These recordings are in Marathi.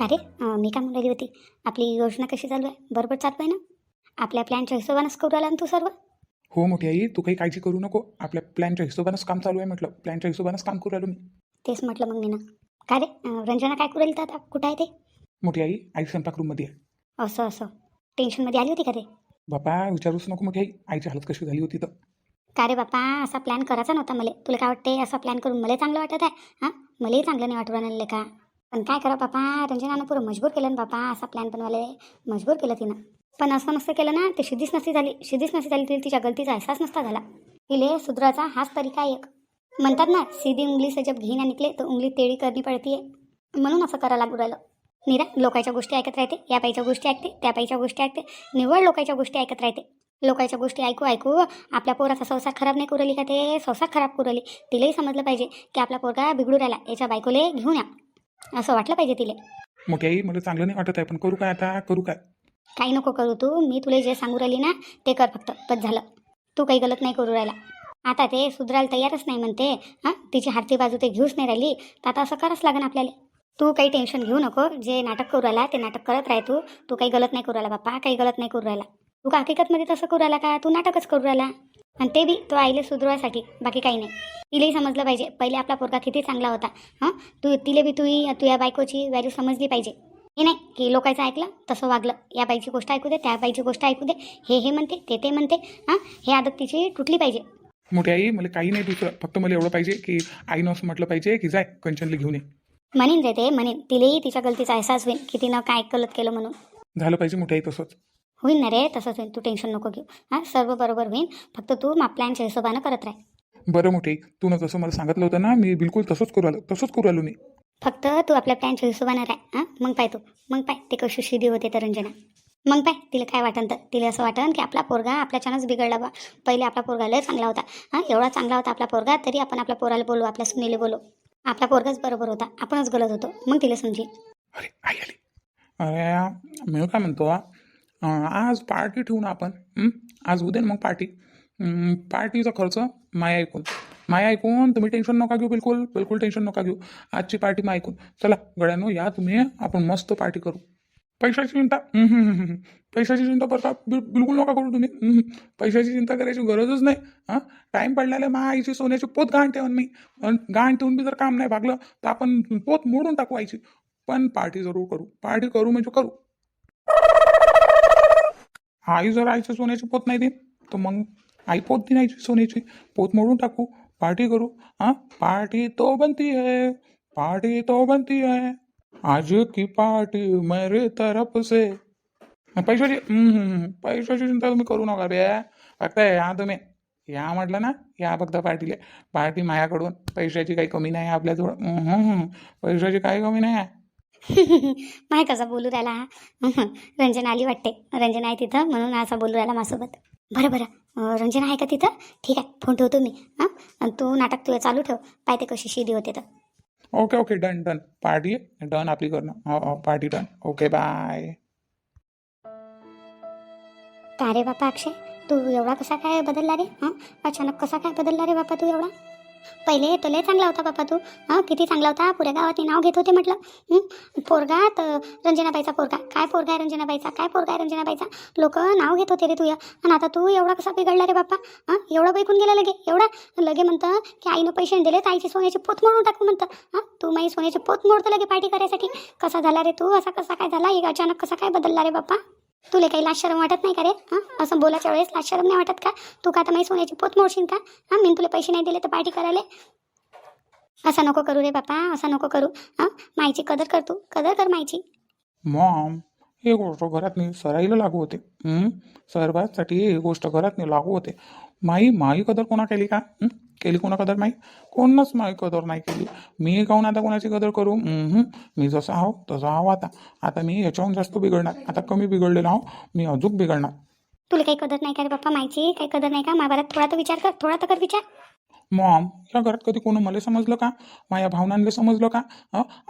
का रे? मी काय म्हणलेली होती? आपली योजना कशी चालू आहे? बरोबर चालू आहे ना? आपल्या प्लॅनच्या हिशोबानंच करू ना तू सर्व? हो मोठी आई तू काही काळजी करू नको. आपल्या प्लॅनच्या हिशोबानंच काम चालू आहे म्हटलं. प्लॅनच्या हिशोबानंच काम करू राहिलो मी. तेच म्हटलं मग मी ना. का रे? रंजना काय करू आता? कुठं आहे ते? मोठी आई आई स्वयंपाक रूममध्ये आहे. असं असं. टेन्शनमध्ये आली होती का रे? बापा विचारूच नको मोठी आई. आईची हालत कशी झाली होती तर. का रे बापा असा प्लॅन करायचा नव्हता मला. तुला काय वाटते असा प्लॅन करून मला चांगलं वाटत आहे? हां? मलाही चांगलं नाही वाटू राहिलं का? पण काय करा बापा? रंजनानं पुरं मजबूर केलं ना बापा असा प्लॅन बनवायला. मजबूर केलं तिनं. पण असं नसतं केलं ना ते सिद्धीच नसती झाली. सिद्धीच नसती झाली तिला तिच्या गलतीचा एहसास नसता झाला. तिले सुधराचा हाच तरीका एक. म्हणतात ना सीधी उंगली से जब घी ना निकले तर उंगली तेळी करणी पडतीये. म्हणून असं करायला लागू राहिलं. निरा लोकांच्या गोष्टी ऐकत राहते या पाईच्या गोष्टी ऐकते त्या पाईच्या गोष्टी ऐकते निव्वळ लोकांच्या गोष्टी ऐकत राहते. लोकांच्या गोष्टी ऐकू ऐकू आपल्या पोराचा संसार खराब नाही करू का ते? संसार खराब करू तिलाही समजलं पाहिजे की आपला पोरगा बिघडू राहिला. याच्या बायकोले घेऊन या. असं वाटलं पाहिजे तिले. मोठी आई मला चांगलं नाही वाटत आहे पण करू काय आता? करू काय? काही नको करू तू. मी तुला जे सांगू राहिली ना ते कर फक्त. बस झालं. तू काही गलत नाही करू राहिला. आता ते सुधरायला तयारच नाही म्हणते. हां? तिची हातची बाजू ते घेऊच नाही राहिली. तर आता असं करावंच लागेल आपल्याला. तू काही टेन्शन घेऊ नको. जे नाटक करू राहिला ते नाटक करत राह तू. तू काही गलत नाही करू राहिला बाप्पा. काही गलत नाही करू राहिला. तू का हकीकतमध्ये तसं करू राहिला का? तू नाटकच करू राहिला. आणि ते बी तो आईले सुधरवायसाठी बाकी काही नाही. तिलाही समजलं पाहिजे. पहिले आपला पोरगा किती चांगला होता. हां? तू तिले बी तू तू या बायकोची व्हॅल्यू समजली पाहिजे. हे नाही की लोकांचं ऐकलं तसं वागलं. या बाईची गोष्ट ऐकू दे त्या बाईची गोष्ट ऐकू दे. हे हे म्हणते ते ते म्हणते. हां? हे आदत तिची तुटली पाहिजे. मोठी आई मला काही नाही दुसरं फक्त मला एवढं पाहिजे की आईनं असं म्हटलं पाहिजे की जाय कंचनला घेऊन ये. म्हणेन रे ते म्हणेन. तिलेही तिच्या गलतीचा अहसास होईल की तिनं काय गलत केलं म्हणून. झालं पाहिजे मोठी आई तसंच. होईल ना रे? तसंच होईल. तू टेन्शन नको घेऊ. हां? सर्व बरोबर होईल. फक्त तू मा प्लॅनच्या हिशोबानं करत राह. बरं मोठी तू ना जसं मला सांगितलं होतं ना मी बिलकुल तसंच करू आलो तसंच करू आलो मी. फक्त तू आपल्या प्लॅनच्या हिशोबानं राह. हां? मग पाय तू. मग पाय. ते कशी शिदी होते तर रंजना मग पाय. तिला काय वाटन तर तिला असं वाटन की आपला पोरगा आपल्याच्यानंच बिघडला बा पहिले आपला पोरगा लय चांगला होता. हां? एवढा चांगला होता आपला पोरगा तरी आपण आपल्या पोराला बोलू आपल्या सुनीला बोलू. आपला पोरगाच बरोबर होता. आपणच गलत होतो. मग तिला समजेल. अरे आई आली. अरे मी काय म्हणतो अं, आज पार्टी ठेवू ना आपण. आज उद्या ना मग पार्टी पार्टीचा खर्च माया ऐकून. माया ऐकून तुम्ही टेन्शन नका घेऊ बिलकुल. बिलकुल टेन्शन नका घेऊ. आजची पार्टी मग ऐकून. चला गड्यानो या तुम्ही. आपण मस्त पार्टी करू. पैशाची चिंता. पैशाची चिंता करता बिलकुल नका करू तुम्ही. पैशाची चिंता करायची गरजच नाही. हां? टाईम पडल्याला मा आईची सोन्याची पोत घाण ठेवून मी. पण गहाण ठेवून बी जर काम नाही भागलं तर आपण पोत मोडून टाकू आईची. पण पार्टी जरूर करू. पार्टी करू म्हणजे करू. आई जर आईच्या सोन्याची पोत नाही देईन तर मग आई पोत देईन आईची सोन्याची. पोत मोडून टाकू. पार्टी करू. हा? पार्टी तो बनती है पार्टी तो बनती है आज की पार्टी मेरे तरफ से. पैशाची पैशाची चिंता तुम्ही करू नका बे फक्त या तुम्ही. या म्हटलं ना या फक्त पार्टीला. पार्टी मायाकडून पैशाची काही कमी नाही आपल्याजवळ. पैशाची काही कमी नाही आहे. माय कसा बोलू राहिला हा. रंजना आली वाटते. रंजना आहे तिथं म्हणून असा बोलू राहिला माझ्यासोबत. बरं बरं. रंजना आहे का तिथं? ठीक आहे. फोन ठेवतो मी. हां? आणि तू नाटक तुझं चालू ठेव. पाहते कशी शिदी होते तर. Okay okay. Done done. Party. Done आपली करणं. हो हो. Party done. Okay bye. का रे बापा अक्षय? तू एवढा कसा काय बदलला रे? हां? अचानक कसा काय बदलला रे बापा तू एवढा? पहिले तो लय चांगला होता बापा तू. हां किती चांगला होता. पुऱ्या गावात नाव घेत होते म्हटलं. पोरगा तर रंजनाबाईचा पोरगा. काय पोरगा आहे रंजनाबाईचा? काय पोरगा आहे रंजनाबाईचा? लोक नाव घेत होते रे तुया. आणि आता तू एवढा कसा बिघडला रे बापा हां एवढा बैकून गेला लगे एवढा? लगे म्हणतं की आईनं पैसे दिले तर आईची सोन्याची पोत मोडून टाकू म्हणतं. हां तू माई सोन्याची पोत मोडतं लगे पार्टी करायसाठी. कसा झाला रे तू? असा कसा काय झाला? एक अचानक कसा काय बदलला रे बापा तुला काही लाजशरम वाटत नाही का रे? हां? असं बोलायच्या वेळेस लाजशरम नाही वाटत का? तू का आता माझी सोन्याची पोत मोडशील का? हां? मी तुला पैसे नाही दिले तर पार्टी करायला. असं नको करू रे बापा असं नको करू. हां? माईची कदर कर तू. कदर कर माईची. मॉम हे गोष्ट घरात नाही सराईला लागू होते. सर्वांसाठी ही गोष्ट घरात नाही लागू होते. माई माई कदर कोणा केली का? हं? केली कोणा कदर नाही? कोणच नाही कदर नाही केली. मी काहून आता कोणाची कदर करू? मी जसा आहो तसा आहो आता. आता मी याच्याहून जास्त बिघडणार. आता कमी बिघडलेलो आहो. मी अजून बिघडणार. तुला काही कदर नाही का रे बाप्पा माईची काही कदर नाही का? महाभारत थोडा तर विचार कर. थोडा तर कर विचार. मॉम या घरात कधी कोणी मला समजलं का? माझ्या भावनांना समजलं का?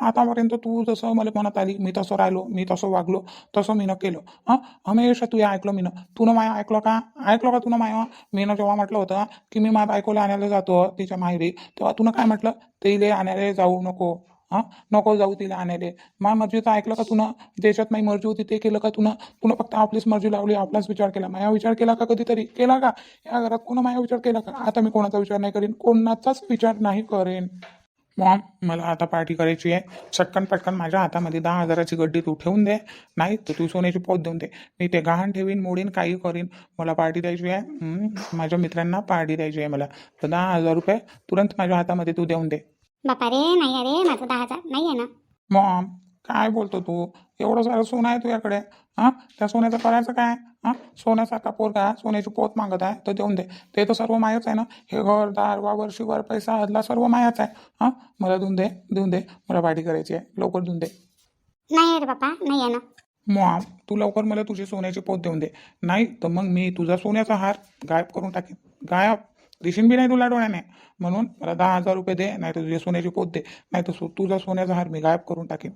आतापर्यंत तू जसं मला मनात आली मी तसं राहिलो मी तसं वागलो तसं मी केलं. हां? हमेशा तू ऐकलं मी तुनं माया ऐकलं का? ऐकलं का तुनं माया? मी जेव्हा म्हटलं होतं की मी माझ्या बायकोला आणायला जातो तिच्या माहेरी तेव्हा तुनं काय म्हटलं? तिले आणायला जाऊ नको. हां? नको जाऊ तिला आणायले. माझ्या मर्जीचं ऐकलं का तुला? ज्याच्यात माझी मर्जी होती ते केलं का तुला? तुला फक्त आपलीच मर्जी लावली आपलाच विचार केला. माझा विचार केला का कधीतरी? केला का? या घरात कोणा माझा विचार केला का? आता मी कोणाचा विचार नाही करेन कोणाचाच विचार नाही करेन. मॉम मला आता पार्टी करायची आहे. चटकन पटकन माझ्या हातामध्ये दहा हजाराची गड्डी तू ठेवून दे. नाही तर तू सोन्याची पोत देऊन दे. मी ते गहाण ठेवीन मोडीन काही करीन. मला पार्टी द्यायची आहे. माझ्या मित्रांना पार्टी द्यायची आहे मला. तर दहा हजार रुपये तुरंत माझ्या हातामध्ये तू देऊन दे. बापा रे नाही अरे माझं दहा हजार नाही आहे ना. मॉम काय बोलतो तू? एवढं सारं सोनं आहे तुझ्याकडे? हां? त्या सोन्याचं करायचं काय? हां? सोन्यासारखा पोरगा सोन्याची पोत मागत आहे तर देऊन दे. ते तर सर्व मायाच आहे ना? हे घर दार वावर शिवर पैसा हदला सर्व मायाच आहे. हां? मला देऊन दे देऊन दे. मला पार्टी करायची आहे. लवकर देऊन दे. नाही अरे बापा नाही आहे ना. मॉम तू लवकर मला तुझी सोन्याची पोत देऊन दे. नाही तर मग मी तुझा सोन्याचा हार गायब करून टाकेन. गायब. दिशीन बी नाही तुला डोळ्याने म्हणून मला दहा हजार रुपये दे नाही तर तुझी सोन्याची पोत दे. नाही तर तुझा सोन्याचा हार मी गायब करून टाकेन.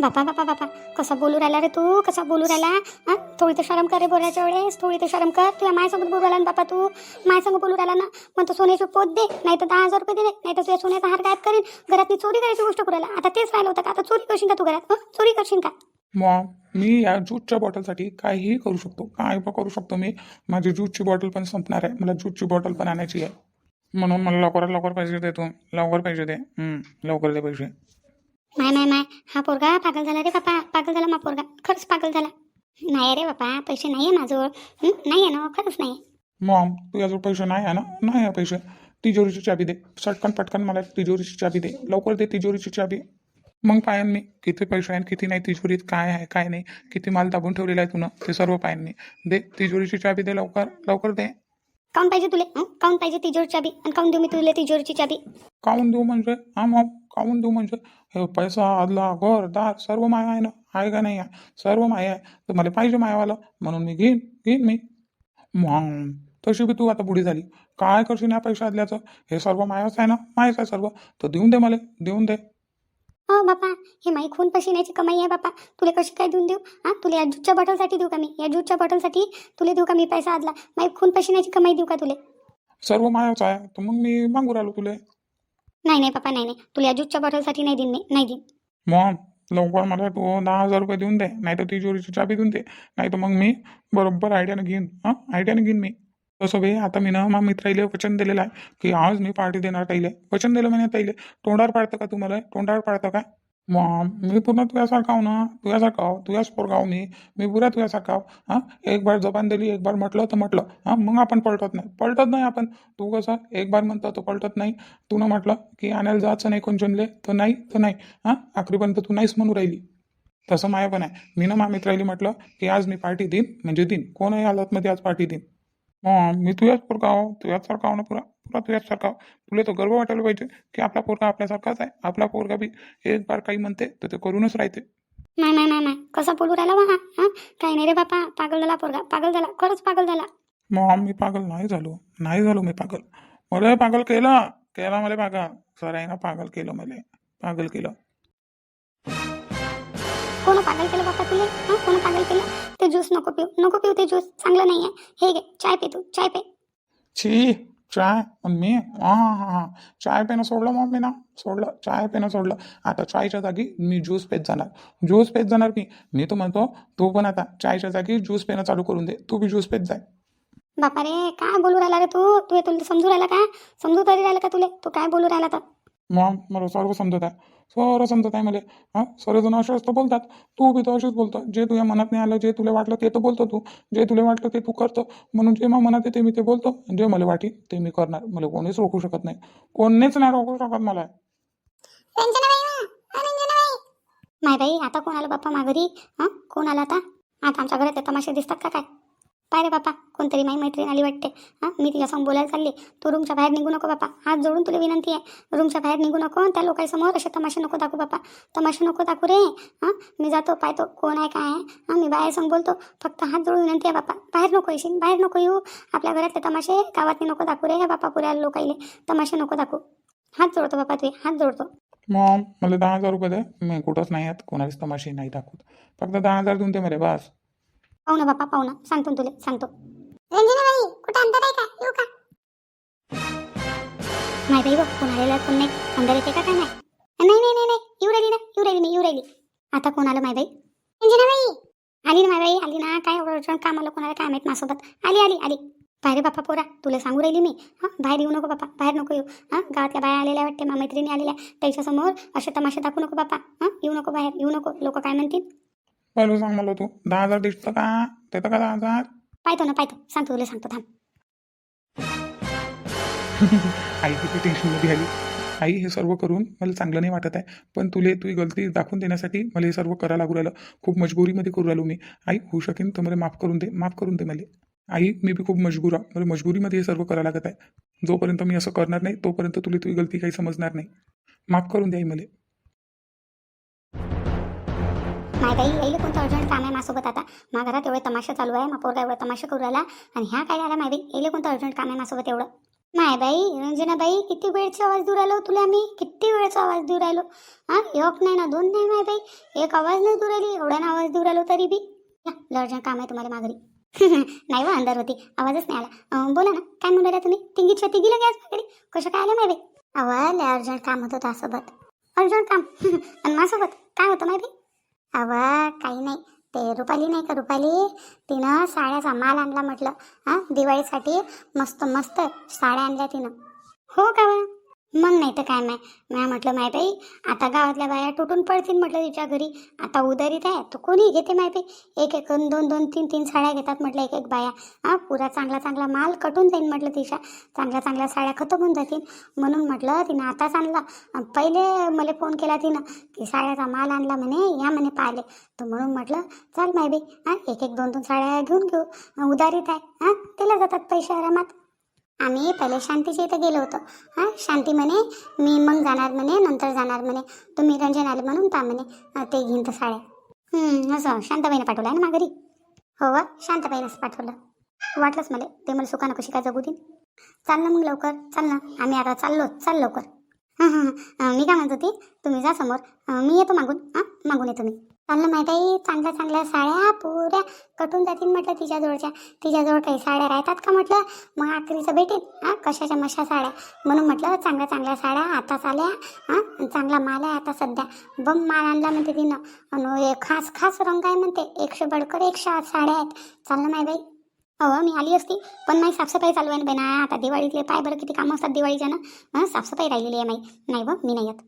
बापा बापा बापा. कसा बोलू राहिला रे तू? कसा बोलू राहिला? हा? थोडी तर शरम कर रे बोलायच्या वेळेस. थोडी तर शरम कर. तुला मायासोबत बोलू राहिला ना बापा तू? मायासंग बोलू राहिला ना? मग तो सोन्याची पोत दे. नाही तर दहा हजार रुपये दे नाही तर तुझ्या सोन्याचा हार गायब करेन. घरातली चोरी करायची गोष्ट करायला आता तेच राहिलं होतं का? आता चोरी करशील का तू घरात? चोरी करशील का? मॉम मी या ज्यूसच्या बॉटलसाठी काहीही करू शकतो. काय पण करू शकतो मी? माझी ज्यूसची बॉटल पण संपणार आहे. मला ज्यूसची बॉटल पण आणायची आहे. म्हणून मला लवकरात लवकर पैसे दे तू. लवकर पैसे दे. हम्म, लवकर दे पैसे. माय माय माय हा पोरगा पागल झाला रे बापा. पागल झाला मा पोरगा. खरंच पागल झाला. नाही रे बापा पैसे नाही आहे माझ्याजवळ. हं? नाही आहे ना खरंच नाही. मॉम तुझ्याजवळ पैसे नाही आहे ना? नाही आहे पैसे. तिजोरीची चाबी दे. चटकन पटकन मला तिजोरीची चाबी दे. लवकर दे तिजोरीची चाबी. मग पायन मी किती पैसे आहेत किती नाही तिजोरीत काय आहे काय नाही किती माल दाबून ठेवलेला आहे तुनं ते सर्व पायन. मी दे तिजोरीची चाबी दे लवकर लवकर दे. काऊन पाहिजे तुले? काऊन पाहिजे तिजोरी चाबी? आणि काऊन देऊ मी तुला तिजोरीची चाबी? काऊन देऊ म्हणजे? हा मॉम काऊन देऊ म्हणजे? हे पैसा आदला घर दार सर्व माया आहे ना? आहे का नाही? आहे सर्व माया आहे. तर मला पाहिजे मायावाला म्हणून मी घेईन घेईन मी. मॉम तशी बी तू आता बुडी झाली. काय करशील या पैसा आदल्याचं हे सर्व मायाच आहे ना? मायाच आहे सर्व. तर देऊन दे मला देऊन दे. हो बापा. ही माई खून पशिन्याची कमाई आहे बापा. तुला कशी काय देऊन देऊ? हां? तुला या ज्यूसच्या बॉटलसाठी देऊ का मी? या ज्यूसच्या बॉटलसाठी तुला देऊ का मी पैसा आदला? माई खून पशिन्याची कमाई देऊ का तुले? सर्व मायाच आहे. तर मग मी मागू राहिलो तुले. नाही नाही बापा नाही नाही. तुला या ज्यूसच्या बॉटलसाठी नाही देईन मी. नाही देईन. मॉम लवकर मला तू दहा हजार रुपये देऊन दे. नाही तर तिजोरीची चाबी देऊन दे. नाही तर मग मी बरोबर आयडियानं घेईन. हां? आयडियानं घेईन मी. तसं बे आता मी ना मा मित्राईले वचन दिलेलं आहे की आज मी पार्टी देणार ताईले. वचन दिलं म्हणे ताईले. तोंडावर पाडतं का तुम्हाला तोंडावर पाडतं का? मी पूर्ण तुझ्यासारखा हो ना? तुझ्यासारखा हो? तुझ्याच पोरगा मी? मी पुरा तुझ्यासारखा हो? हां? एक बार जबान दिली एक बार म्हटलं तर म्हटलं. हां? मग आपण पलटत नाही. पलटत नाही आपण. तू कसं एक बार म्हणतो तर पलटत नाही. तू न म्हटलं की आणायला जायचं नाही कोणचनले तर नाही तर नाही. हां? आखरीपर्यंत तू नाहीच म्हणू राहिली. तसं माया पण आहे. मी ना मा मित्राईली म्हटलं की आज मी पार्टी देईन म्हणजे देईन. कोणही हालतमध्ये आज पार्टी देईन. मग मी तुझ्याच पोरगा आहो तुझ्याच सारखा आहो ना पुरा? पुरा तुझ्याच सारखा आहो. तुला तर गर्व वाटायला पाहिजे की आपला पोरगा आपल्यासारखाच आहे. आपला पोरगा बी एक बार काही म्हणते तर ते करूनच राहते. नाही नाही नाही नाही. कसा बोलू राहिला बा हा? हां? काही नाही रे बापा पागल झाला पोरगा. पागल झाला. खरंच पागल झाला. मग मी पागल नाही झालो. नाही झालो मी पागल. मला पागल केलं. केला मला पागल. सराईनं पागल केलं मला. पागल केलं. कोण पागल केलं बापा तुले? हां? कोण पागल केलं? ते ज्यूस नको पिऊ. नको पिऊ ते ज्यूस. चांगलं नाही आहे हे घे. चाय पे तू. चाय पे. छी. चाय? पण मी? हां हां हां. चाय पेनं सोडलं मग मी ना? सोडलं. चाय पेनं सोडलं. आता चायच्या जागी मी ज्यूस पेत जाणार. ज्यूस पेत जाणार मी. मी तर म्हणतो तू पण आता चायच्या जागी ज्यूस पेनं चालू करून दे. तू बी ज्यूस पेत जाय. बापा रे काय बोलू राहिला रे तू? तू हे तुला समजू राहिला का? समजू तरी राहिला का तुले? तू काय बोलू राहिला तर? मग मला सर्व समजत आहे. सर्व समजत आहे मला. हां? सर्वजण असे असतं बोलतात. तू बी तर असेच बोलतो. जे तुझ्या मनात नाही आलं जे तुला वाटलं ते तर बोलतो तू. जे तुला वाटलं ते तू करतो. म्हणून जे मग मनात येते मी ते बोलतो. जे मला वाटी ते मी करणार. मला कोणीच रोखू शकत नाही. कोणीच नाही रोखू शकत मला. नाही हो. बाई आता कोण आलं बाप्पा माघारी? हां? कोण आला आता? आता आमच्या घरात ते तमाशे दिसतात का काय? पाय रे बापा कोणतरी माई मैत्रीण आली वाटते. हाँ मी तिच्यासमोर बोलायला चालली. तू रूमच्या बाहेर निघू नको बापा. हात जोडून तुला विनंती आहे. रूमच्या बाहेर निघू नको त्या लोकांसमोर असे तमाशे नको दाखवू बापा. तमाशे नको दाखवू रे. हाँ मी जातो पाहतो कोण आहे काय आहे. हाँ मी बाहेर समोर बोलतो. फक्त हात जोडून विनंती आहे बापा. बाहेर नको येशील बाहेर नको येऊ. आपल्या घरातले तमाशे गावातले नको दाखवू रे. बापा पुऱ्या लोकाईले तमाशे नको दाखवू. हात जोडतो बापा तुझे हात जोडतो. मग मला दहा हज़ार रुपये दे. मी कुठंच नाही आहेत कोणालाच तमाशी नाही दाखवत. फक्त दहा हज़ार देऊन दे मला बस. पाहू ना बापा पाहू ना. सांगतो ना तुले सांगतो. रंजनाबाई कुठं अंतर आहे का? येऊ का? नाही बाई बघ कोण आलेला कोण नाही. अंदर येते का? काय नाही. नाही नाही नाही नाही. येऊ राहिली ना येऊ राहिली मी येऊ राहिली. आता कोण आलं माय रंजनाबाई! आली ना माय आली ना. काय एवढं काम आलं कोणाला काय माहीत माझ्यासोबत आली आली आली. बाहेर रे बापा पोरा तुला सांगू राहिली मी. हां बाहेर येऊ नको बाप्पा बाहेर नको येऊ. हां गावातल्या बाया आलेल्या वाटते मा मैत्रिणी आलेल्या त्याच्यासमोर असे तमाशे दाखवू नको बाप्पा हां येऊ नको बाहेर येऊ नको. लोक काय म्हणतील? पहिलं सांग मला तू. दहा हजार दिसतं का? देतं का दहा हजार? पाहतो ना पाहतो सांगतो तुला सांगतो थांब आई किती टेन्शनमध्ये आली। आई हे सर्व करून मला चांगलं नाही वाटत आहे पण तुले तुझी गलती दाखवून देण्यासाठी मला हे सर्व करायला लागू राहिलं. खूप मजबुरीमध्ये करू राहिलो मी. आई होऊ शकेन तर मला माफ करून दे माफ करून दे मला. आई मी बी खूप मजबूर आहे. मला मजबुरीमध्ये हे सर्व करायला लागत आहे. जोपर्यंत मी असं करणार नाही तोपर्यंत तुला तुझी गलती काही समजणार नाही. माफ करून दे आई मला. माय बाई येईल कोणतं अर्जंट काम आहे माझ्यासोबत आता. मा घरात एवढे तमाशा चालू आहे मा पोरगा एवढा तमाशा करू राहिला आणि ह्या काय आला माय येईल कोणतं अर्जंट काम आहे माझ्यासोबत एवढं. माय बाई रंजनाबाई किती वेळचा आवाज दूर राहिलो तुला मी? किती वेळचा आवाज देऊ राहिलो? हां एक नाही ना दोन नाही माय बाई. एक आवाज नाही दूर राहिली एवढा ना आवाज देऊ राहिलो तरी बी. या अर्जंट काम आहे तुम्हाला माघारी. नाही वा अंधार होती. आवाजच नाही आला. बोला ना काय म्हणून राहिला तुम्ही? तिंगीच्या तिघीला गॅस माघारी. कसं काय आलं माय बाई? अवा अर्जंट काम होतं त्यासोबत अर्जंट काम. आणि माझ्यासोबत? काय होतं माय बाई? अव काही नाही. ते रुपाली नाही का रुपाली? तिनं साड्याचा माल आणला म्हटलं. हां दिवाळीसाठी मस्त मस्त साड्या आणल्या तिनं. हो का बा? मग नाही तर काय माय म्या म्हटलं माय बाई आता गावातल्या बाया तुटून पडतील म्हटलं तिच्या घरी. आता उदारीत आहे तर कोणी घेते माय बाई? एक एक दोन दोन तीन तीन साड्या घेतात म्हटलं एक एक बाया. हा पुरा चांगला चांगला माल कटून जाईल म्हटलं तिच्या. चांगल्या चांगल्या साड्या खतम होऊन जातील. म्हणून म्हटलं तिनं आताच आणला. पहिले मला फोन केला तिनं की साड्याचा माल आणला म्हणे या म्हणे पाहिले तर म्हणून म्हटलं चाल माय बाई हां एक एक दोन दोन साड्या घेऊन घेऊ. उदारीत उधारीत आहे हां दिल्या जातात पैसे आरामात. आम्ही पहिले शांतीच्या इथं गेलो होतो. हां शांती म्हणे मी मग जाणार म्हणे नंतर जाणार म्हणे. तुम्ही रंजन आले म्हणून पा म्हणे ते घेईन तर साड्या. असं शांताबाईनं पाठवलं आहे ना माघारी? हो वा शांताबाईनंच पाठवलं. वाटलंच मला ते मला सुखानं कशी काय जगू देईन? चाल ना मग लवकर चाल ना आम्ही आता चाललो चाल लवकर. हां हां हां मी काय म्हणत होती तुम्ही जा समोर मी येतो मागून हां मागून येतो मी. चाललं माहीत आहे चांगल्या चांगल्या साड्या पुऱ्या कटून जातील म्हटलं तिच्याजवळच्या. तिच्याजवळ काही साड्या राहतात का म्हटलं? मग आखरीचं भेटेल हां? कशाच्या मशा साड्या? म्हणून म्हटलं चांगल्या चांगल्या साड्या आताच आल्या हां? चांगला माल आहे आता सध्या. बम माल आणला म्हणते तिनं. आणि खास खास रंग आहे म्हणते. एकशे बडकर एकशे आठ साड्या आहेत. चाललं नाही बाई. हो मी आली असती पण माझी साफसफाई चालू आहे ना बाई आता दिवाळीतले पाय बरं किती कामं असतात दिवाळीच्या ना. हां साफसफाई राहिलेली आहे माई. नाही बघ मी नाही येत.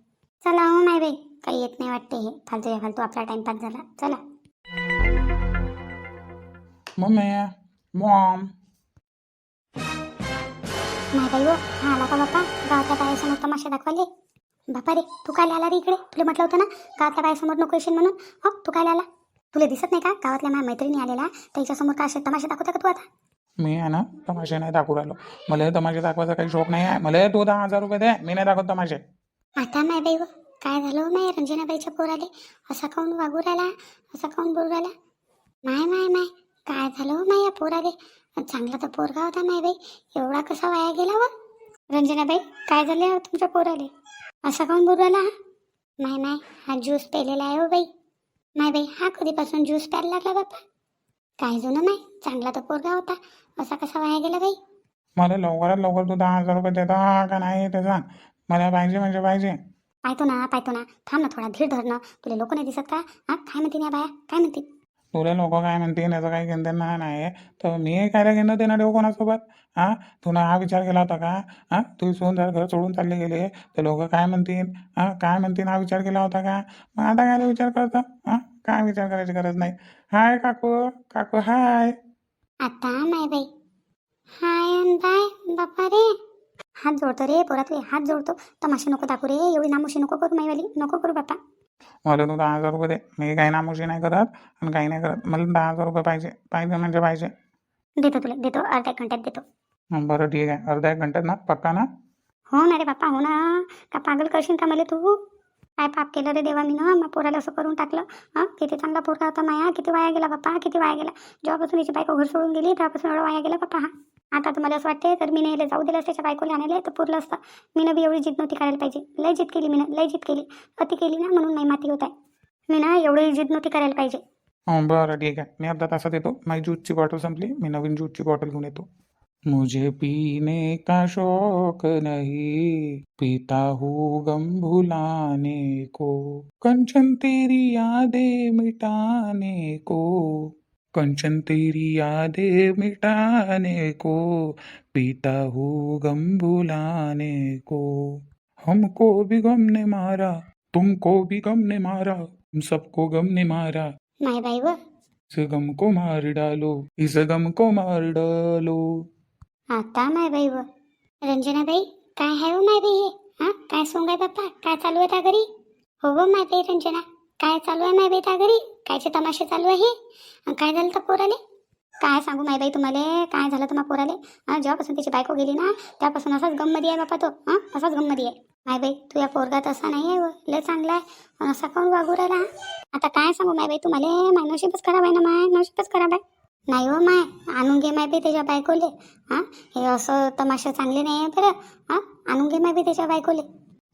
चला हो माय बाई. काही येत नाही वाटते हे. फालतू या फालतू आपला टाइमपास झाला. चला. Mummy mom. नाही बाई हो हा आला का बाप्पा? गावातल्या बायासमोर तमाशा दाखवाले बापा रे तू काय आला रे इकडे? तुला म्हटलं होतं ना गावातल्या बायासमोर नको येशील म्हणून. हो तू काय आला? तुला दिसत नाही का? गावातल्या माझ्या मैत्रिणी आलेल्या त्याच्यासमोर काय असे तमाशा दाखवता का तू आता? मी आहे ना तमाशे नाही दाखवू राहिलो. मला हे तमाशे दाखवायचा काही शौक नाही आहे. मला तू दहा हजार रुपये दे मी नाही दाखवत तमाशे. आता नाही बाई हो, काय झालं हो माय? रंजनाबाईच्या पोराले. असा काऊन वागू राहिला? असा काऊन बोलू राहिला? माय माय माय काय झालं हो माय या पोराले? चांगला तर पोरगा होता माय बाई. एवढा कसा वाया गेला व रंजनाबाई काय झाले तुमच्या पोराले? असा काऊन बोलू राहिला हा? माय माय हा ज्यूस पेलेला आहे हो बाई. माय बाई हा कधीपासून ज्यूस प्यायला लागला बाप्पा काय जुनं नाही चांगला तर पोरगा होता. असा कसा वाया गेला बाई? मला लवकरात लवकर तू दहा हजार रुपये देता का नाही ते सांग. मला पाहिजे म्हणजे पाहिजे. पाहतो ना पाहतो ना. थांब ना थोडा धीर धरणं तुला लोक नाही दिसत का? हा काय म्हणतील या बाया? काय म्हणतील तुला लोक काय म्हणतील याचं काही घेणं देणं नाही तर मी काय घेणं देणं देऊ कोणासोबत? हां? तुला हा विचार केला होता का? हां? तू सोडून जर घर सोडून चालले गेले. तर लोक काय म्हणतील? हां? काय म्हणतील? हा विचार केला होता का? मग आता काय विचार करता? हां? काय विचार करायची गरज नाही. हाय काकू काकू हाय. आता माय बाई. हाय बाय बापा रे. हात जोडतो रे पोरा तू हात जोडतो. तमाशा नको दाखवू रे एवढी नामुशी नको करू माईवाली नको करू बापा मला तू दहा हजार रुपये दे. मी काही नामुशी नाही करत आणि काही नाही करत. मला दहा हजार रुपये पाहिजे पाहिजे म्हणजे पाहिजे. देतो तुला देतो अर्ध्या एक घंट्यात देतो. हं, बरं ठीक आहे. अर्धा एक घंट्यात ना? पक्का ना? हो ना रे बाप्पा हो ना. का पागल करशील का मला तू? काय पाप केलं रे देवा मी ना मग पोराला असं करून टाकलं. हां किती चांगला पोरगा होता माया. किती वाया गेला बाप्पा किती वाया गेला. जेव्हापासून हिची बायको घर सोडून गेली तेव्हापासून एवढा वाया गेला बाप्पा हा. आता तुम्हाला मला असं वाटते तर मी नाही जाऊ दिलं त्याच्या बायकोला आणायला तर पुरलं असतं. मी बी एवढी जिद नव्हती करायला पाहिजे. लय जिद केली मी लय जिद केली. अति केली ना म्हणून नाही माती होत आहे. मी ना एवढी जिद नव्हती करायला पाहिजे. बरं ठीक आहे. मी अर्धा तासात येतो. माझी ज्यूसची बॉटल संपली. मी नवीन ज्यूसची बॉटल घेऊन येतो. मुझे पीने का शौक नहीं? पीता हूँ गम भुलाने को. कंचन तेरी यादें मिटाने को. कंचन तेरी यादें मिटाने को पीता हूँ गम भुलाने को। हमको भी गम ने मारा तुमको भी गम ने मारा हम सबको गम ने मारा। माय बाई व इस गम को मार डालो इस गम को मार डालो। आता माय बाई व रंजनाबाई काय आहे हो माय बाई हे हा काय सोंग आहे बाप्पा? काय चालू आहे त्या घरी? हो हो माय बाई रंजना। काय चालू आहे माय बाई त्या घरी? कायचे तमाशे चालू आहे? अन काय झालं तर पोराले? काय सांगू माय बाई तुम्हाला? काय झालं तर मग पोराले जेव्हापासून त्याची बायको गेली ना त्यापासून असाच गममध्ये आहे बापा तो. हा असाच गममध्ये आहे. माय बाई तू या पोरगात असा नाही आहे व. लय चांगला आहे. पण असा कोण वागू राहिला? हा? आता काय सांगू माय बाई तुम्हाला? माय नशीबच खराब आहे ना माय? नशीबच खराब आहे. नाही हो माय आणून घे माय बाई त्याच्या बायकोले. हा हे असं तमाशा चांगले नाही आहे बरं. हा आणून घे माय बाई त्याच्या बायकोले.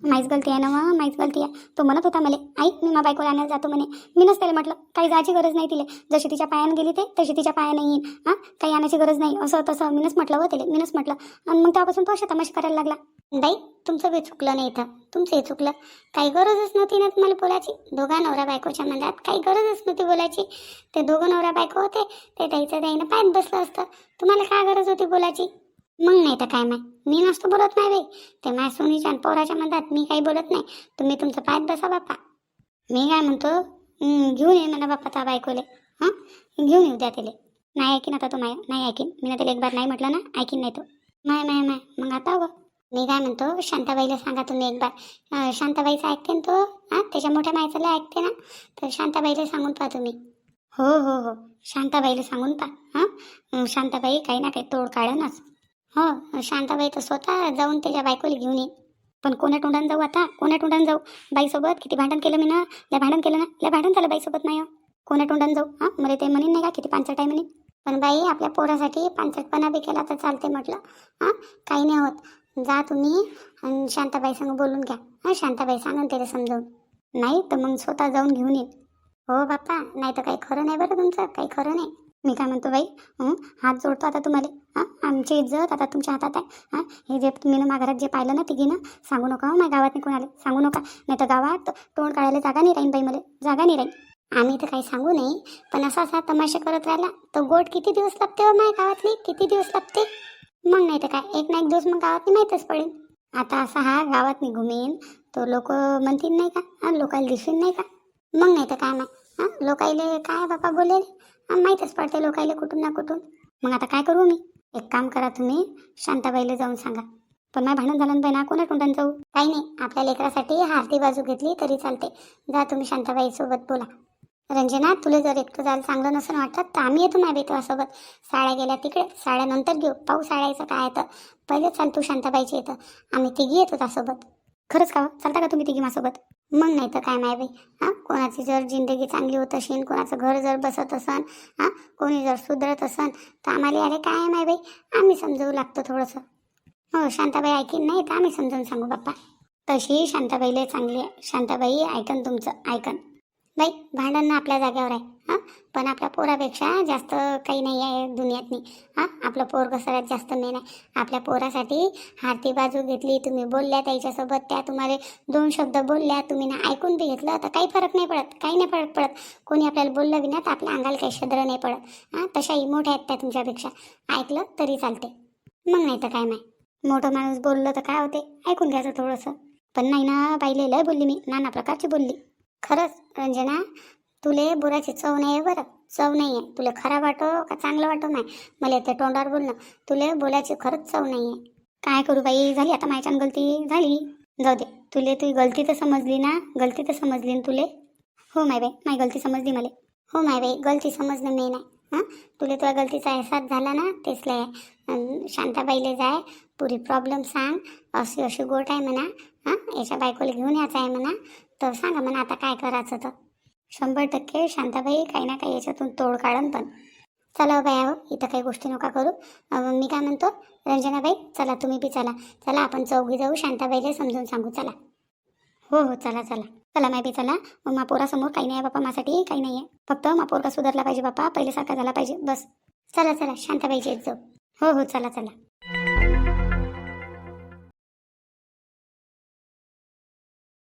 माहीच गलती आहे ना मग माहीच गलती आहे. तो म्हणत होता मला आई मी मा बायकोला आणायला जातो म्हणे. मीनच त्याला म्हटलं काही जायची गरज नाही तिले. जशी तिच्या पायानं गेली ते तशी तिच्या पायानं येईन. हां काही आणायची गरज नाही. असं तसं मीनच म्हटलं हो तिले मीनच म्हटलं. आणि मग तेव्हापासून तो अशा करायला लागला. बाई तुमचं बी चुकलं नाही इथं. तुमचंही चुकलं. काही गरजच नव्हती ना तुम्हाला बोलायची? दोघा नवरा बायकोच्या मनात काही गरजच नव्हती बोलायची. ते दोघं नवरा बायको होते ते त्याचं त्याईनं पायात बसलं असतं. तुम्हाला काय गरज होती बोलायची? मग नाही तर काय माय? मी नसतो बोलत नाही बाई. ते माय सोनीच्या आणि पोराच्या मधात मी काही बोलत नाही. तुम्ही तुमचं पायात बसा बाप्पा. मी काय म्हणतो घेऊन ये म्हणा बाप्पा त्या बायकोले. हां? घेऊन येऊ द्या त्याला नाही ऐकीन आता तू माय नाही ऐकीन. मी ना त्याला एक बार नाही म्हटलं ना ऐकीन नाही तो. माय माय माय मग आता गो मी काय म्हणतो शांताबाईला सांगा तुम्ही एक बार. शांताबाईचा शांताबाईचं ऐकते ना तो? हां? त्याच्या मोठ्या मायचाला ऐकते ना? तर शांताबाईला सांगून पहा तुम्ही. हो हो हो. शांताबाईला सांगून पहा. हां? शांताबाई काही ना काही तोड काढनच. हो शांताबाई तर स्वतः जाऊन त्याच्या बायकोला घेऊन येईन पण कोण्या तोंडाने जाऊ आता? कोण्या तोंडाने जाऊ? बाईसोबत किती भांडण केलं मी ना? लय भांडण केलं ना? लय भांडण झालं बाईसोबत नाही हो. कोण्या तोंडाने जाऊ? हां मला ते म्हणेन नाही का किती पानसट आहे म्हणे पण बाई आपल्या पोरासाठी पानसटपणा बी केला तर चालते म्हटलं. हां काही नाही होत. जा तुम्ही आणि शांताबाई संग बोलून घ्या. हां शांताबाई सांगून त्याला समजावून. नाही तर मग स्वतः जाऊन घेऊन येईन हो बाप्पा नाही तर काही खरं नाही बरं तुमचं काही खरं नाही. मी काय म्हणतो बाई हात जोडतो आता तुम्हाला. हां? आमची इज्जत आता तुमच्या हातात आहे. हां? हे जे तुम्ही ना माघरात जे पाहिलं ना तिघीनं सांगू नका हो माझ्या गावात नाही कोणाला. सांगू नका. नाही तर गावात तोंड काढायला जागा नाही राहीन बाई मला. जागा नाही राहीन. आम्ही तर काही सांगू नाही पण असा असा तमाशा करत राहिला. तर गोट किती दिवस लागते हो माझ्या गावातली? किती दिवस लागते? मग नाही तर काय? एक ना एक दिवस मग गावातली माहीतच पडेल आता असा हा गावात मी घुमेन तो लोक म्हणतील नाही का? हां? लोकाला दिसून नाही का? मग नाही तर काय नाही हां? लोकायले काय बापा बोलेल? माहीतच पडते लोकायला कुठून ना कुठून. मग आता काय करू मी? एक काम करा तुम्ही शांताबाईला जाऊन सांगा. पण माझ्या भांडण झालं बाई ना कोणा कुठून जाऊ? काही नाही आपल्या लेकरासाठी हारती बाजू घेतली तरी चालते जा तुम्ही शांताबाईसोबत बोला. रंजना तुला जर एकटं जायला चांगलं नसेल वाटत तर आम्ही येतो माझ्या बेटवासोबत साड्या गेल्या तिकडे साड्यानंतर घेऊ. पाहू साड्याचं काय येतं पहिले चाल तू शांताबाईची येतं आम्ही तिघी येतो त्यासोबत. खरंच का हो? चालता का तुम्ही तिघी माझ्यासोबत? मग नाही तर काय माय बाई? हां? कोणाची जर जिंदगी चांगली होत असेल कोणाचं घर जर बसत असन हां? कोणी जर सुधरत असन तर आम्हाला अरे काय आहे माय बाई? आम्ही समजवू लागतो थोडंसं. हो शांताबाई ऐकीन नाही तर आम्ही समजावून सांगू बाप्पा. तशी शांताबाईला चांगली आहे. शांताबाई ऐकन तुमचं ऐकन. बाई भांडण ना आपल्या जागेवर आहे. हां? पण आपल्या पोरापेक्षा जास्त काही नाही आहे दुनियातनी. हां? आपलं पोरग सगळ्यात जास्त मेन आहे. आपल्या पोरासाठी हारती बाजू घेतली तुम्ही बोलल्या त्याच्यासोबत त्या तुम्हाला दोन शब्द बोलल्या तुम्ही ना ऐकून बी घेतलं तर काही फरक नाही पडत काही नाही फरक पडत. कोणी आपल्याला बोललं बी ना तर आपल्या अंगाला काही शद्र नाही पडत. हां? तशाही मोठ्या आहेत त्या तुमच्यापेक्षा. ऐकलं तरी चालते मग नाही तर काय नाही मोठं माणूस बोललं तर काय होते? ऐकून घ्यायचं थोडंसं. पण नाही ना पाहिले लय बोलली मी. नाना प्रकारची बोलली. खरंच रंजना तुले बुराची चव नाही आहे बरं. चव नाही आहे तुला खराब वाटो का चांगलं वाटो नाही? मला ते तोंडावर बोलणं. तुले बोलायची खरंच चव नाही आहे काय करू बाई? झाली आता माझ्यानं गलती? झाली. जाऊ दे. तुले तुझी गलती तर समजली ना? गलती तर समजली ना तुले? हो माय बाई माझी गलती समजली मला. हो माय बाई गलती समजणं मेन आहे. हां? तुला तुझ्या गलतीचा अहसास झाला ना? तेच लय आहे. शांताबाईला जाय पुरी प्रॉब्लेम सांग. अशी अशी गोट आहे म्हणा. हां? याच्या बायकोला घेऊन यायचं आहे म्हणा. तर सांगा म्हणा आता काय करायचं तर. शंभर टक्के शांताबाई काही ना काही याच्यातून तोड काढन पण. चला हो बाया हो इथं काही गोष्टी नका करू. मी काय म्हणतो रंजनाबाई चला तुम्ही बी चला. चला आपण चौघी जाऊ शांताबाईला समजून सांगू. चला. हो हो चला चला. चला माय बी चला. मग मापोरासमोर काही नाही आहे बापा माझ्यासाठी काही नाही आहे. फक्त मा पोरगा सुधारला पाहिजे बापा पहिल्यासारखा झाला पाहिजे बस. चला चला शांताबाईची येत जाऊ हो हो चला चला.